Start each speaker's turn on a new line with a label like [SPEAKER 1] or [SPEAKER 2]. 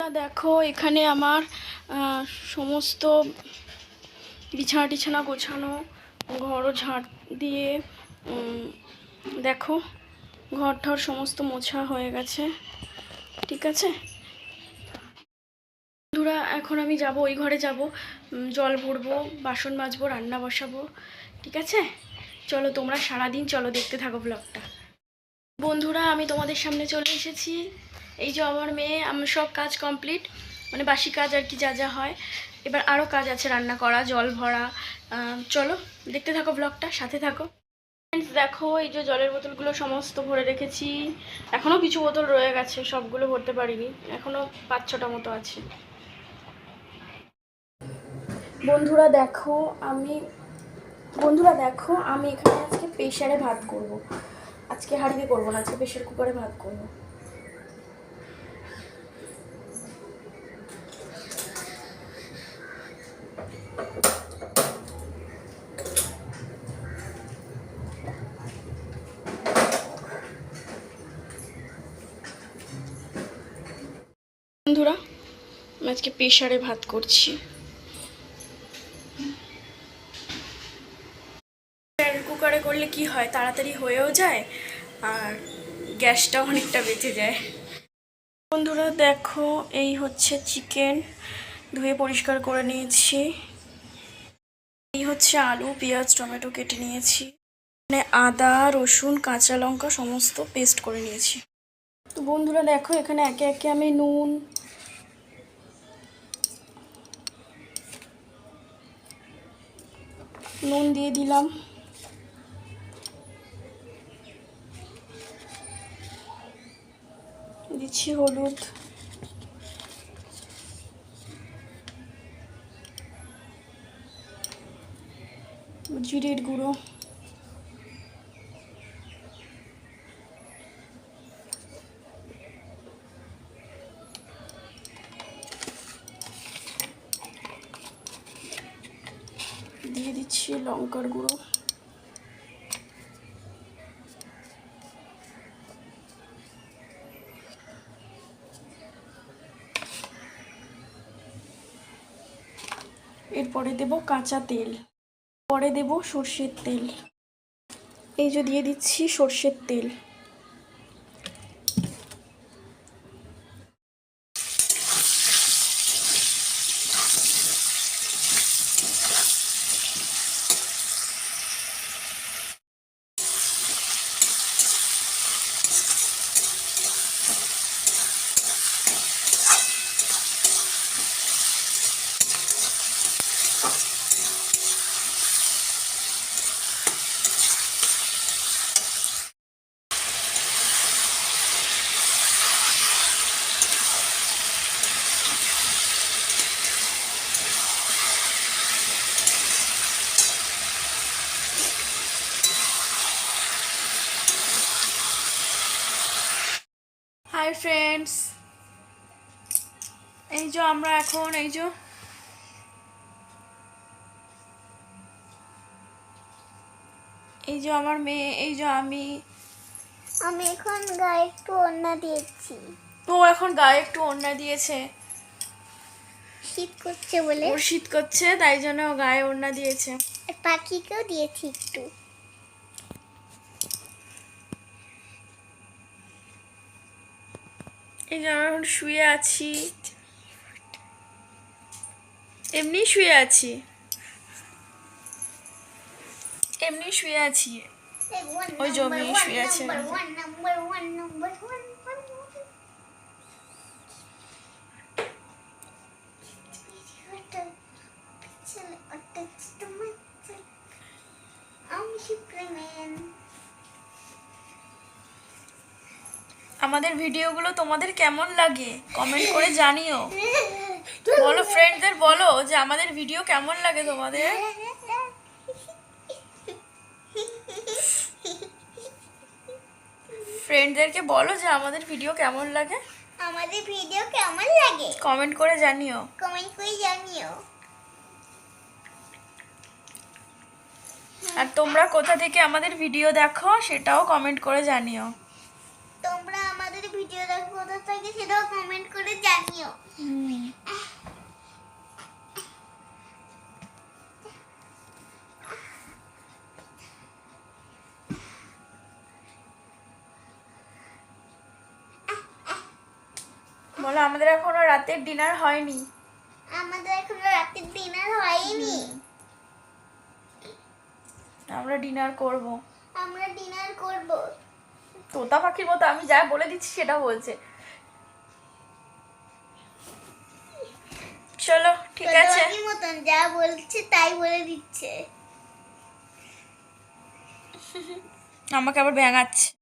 [SPEAKER 1] দেখো, এখানে আমার সমস্ত বিছানা টিছানা গোছানো, ঘরও ঝাড় দিয়ে দেখো ঘর ঠর সমস্ত মোছা হয়ে গেছে, ঠিক আছে? বন্ধুরা, এখন আমি যাব, ওই ঘরে যাব জল ভরবো, বাসন মাজবো, রান্না বসাবো, ঠিক আছে? চলো তোমরা সারাদিন, চলো দেখতে থাকো ব্লগটা বন্ধুরা, আমি তোমাদের সামনে চলে এসেছি। এই যে আমার মেয়ে, আমার সব কাজ কমপ্লিট মানে বাসি কাজ আর কি যা যা হয়। এবার আরও কাজ আছে রান্না করা, জল ভরা। চলো, দেখতে থাকো ব্লগটা সাথে থাকো। দেখো, এই যে জলের বোতলগুলো সমস্ত ভরে রেখেছি। এখনও কিছু বোতল রয়ে গেছে, সবগুলো ভরতে পারিনি। এখনও পাঁচ ছটা মতো আছে। বন্ধুরা দেখো, আমি, বন্ধুরা দেখো, আমি এখানে আজকে প্রেশারে ভাত করব। আজকে হাঁড়িতে করব না, আজকে প্রেশার কুকারে ভাত করব। বন্ধুরা, আমি আজকে প্রেশারে ভাত করছি। কুকারে করলে কি হয়? তাড়াতাড়ি হয়েও যায়, আর গ্যাসটা অনেকটা বেঁচে যায়। বন্ধুরা, দেখো, এই হচ্ছে চিকেন ধুয়ে পরিষ্কার করে নিয়েছি। এই হচ্ছে আলু, পেঁয়াজ, টমেটো কেটে নিয়েছি। মানে আদা, রসুন, কাঁচা লঙ্কা সমস্ত পেস্ট করে নিয়েছি। তো বন্ধুরা, দেখো, এখানে একে একে আমি নুন নুন দিয়ে দিলাম। দিচ্ছি হলুদ। জিরের গুঁড়ো। দিয়ে দিচ্ছি লঙ্কার গুঁড়ো। এরপরে দেব কাঁচা তেল। পরে দেব সর্ষের তেল। এই যে দিয়ে দিচ্ছি সর্ষের তেল। হাই ফ্রেন্ডস এই যে আমরা এখন এই যে এই যে আমার মেয়ে এই যে আমি।
[SPEAKER 2] আমি এখন গায়ে একটু ওড়না দিয়েছি।
[SPEAKER 1] ও এখন গায়ে একটু ওড়না দিয়েছে।
[SPEAKER 2] শীত করছে বলে।
[SPEAKER 1] ওর শীত করছে তাই জন্য গায়ে ওড়না দিয়েছে।
[SPEAKER 2] পাখিকেও দিয়েছি একটু।
[SPEAKER 1] এই যে আমরা এখন শুয়ে আছি। এমনি শুয়ে আছি। এমনি শুয়ে আছি। ওই জমি শুয়ে আছে। আমাদের ভিডিওগুলো তোমাদের কেমন লাগে? কমেন্ট করে জানিও। বলো ফ্রেন্ডদের বলো যে আমাদের ভিডিও কেমন লাগে তোমাদের? ফ্রেন্ডদেরকে বলো যে আমাদের ভিডিও কেমন লাগে।
[SPEAKER 2] আমাদের ভিডিও কেমন লাগে?
[SPEAKER 1] কমেন্ট করে জানিও।
[SPEAKER 2] কমেন্ট করে জানিও।
[SPEAKER 1] আর তোমরা কোথা থেকে আমাদের ভিডিও দেখো সেটাও কমেন্ট করে জানিও।
[SPEAKER 2] ভিডিওটা কোথা থেকে সেটাও কমেন্ট করে জানিও।
[SPEAKER 1] বলো আমাদের এখনও রাতের ডিনার হয়নি।
[SPEAKER 2] আমাদের এখনও রাতের ডিনার হয়নি।
[SPEAKER 1] আমরা ডিনার করব।
[SPEAKER 2] আমরা ডিনার করব।
[SPEAKER 1] তোতা পাখির মতো আমি যা বলে দিচ্ছি সেটা বলছে। চলো ঠিক আছে।
[SPEAKER 2] মতন যা বলছে তাই বলে দিচ্ছে।
[SPEAKER 1] আমাকে আবার ব্যাঙাচ্ছে